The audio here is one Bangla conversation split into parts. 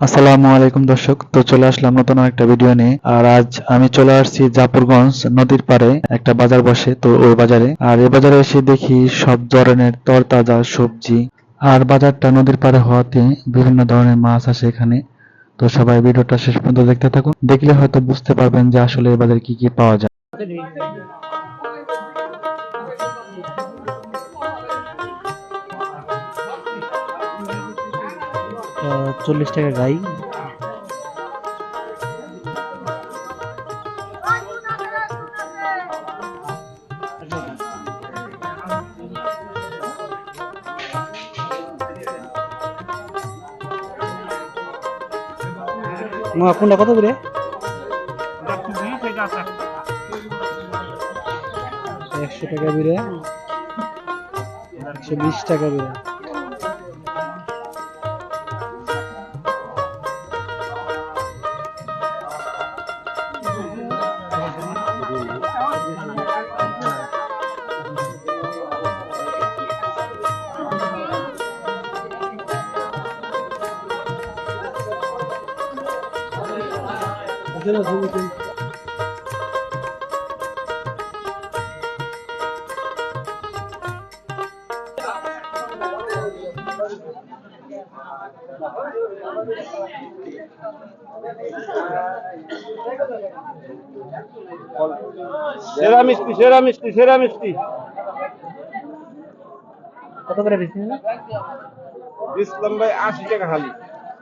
আসসালামু আলাইকুম, দর্শক। তো চলে আসলাম নতুন একটা ভিডিও নিয়ে। আর আজ আমি চলে আসছি জাপুরগঞ্জ নদীর পাড়ে একটা বাজার বসে, তো ওই বাজারে। আর এই বাজারে এসে দেখি সব ধরনের তরতাজা সবজি। আর বাজারটা নদীর পাড়ে হওয়াতে বিভিন্ন ধরনের মাছ আসে এখানে। তো সবাই ভিডিওটা শেষ পর্যন্ত দেখতে থাকুন। দেখলে হয়তো বুঝতে পারবেন যে আসলে এই বাজারে কি কি পাওয়া যায়। চল্লিশ টাকা গাই। কোনটা কত করে? একশো টাকা বিরে একশো বিশ টাকা বিরে সেরা মিষ্টি সেরা মিষ্টি সেরা মিষ্টি। কত করে বেশি না ইসলাম ভাই আশি টাকা খালি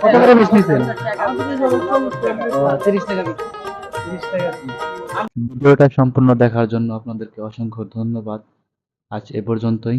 কত করে তিরিশ টাকা ভিডিওটা সম্পূর্ণ দেখার জন্য আপনাদেরকে অসংখ্য ধন্যবাদ। আজ এ পর্যন্তই।